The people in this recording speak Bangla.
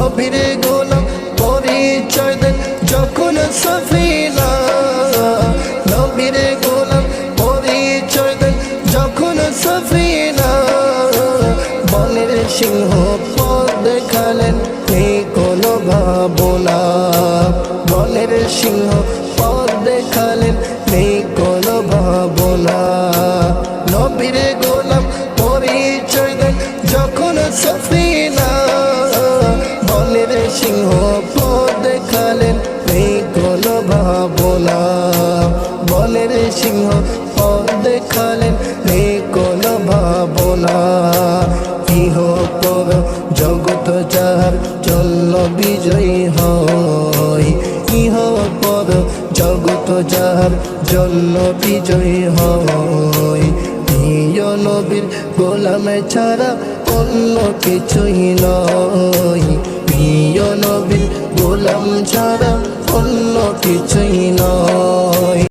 নবীর গোলাম পরিচয় দেন যখন সফিনা নবীর গোলাম পরিচয় দেন যখন সফিনা বনের সিংহ পদ দেখালেন নেই কোনো ভাবনা। বনের সিংহ পদ দেখালেন নেই কোনো ভাবনা। নবীর গোলাম পরিচয় দেন যখন সফিনা ভাবনা বনের সিংহ পদ দেখালেন নেই কোনো ভাবনা ইহ পর জগত যার জন্য বিজয়ী হয়। ইহ পর জগত যার জন্য বিজয়ী হয়। প্রিয় নবীর গোলামে ছাড়া অন্য কিছুই নয়। প্রিয় নবীর গোলাম ছাড়া অন্য কিছুই নয়।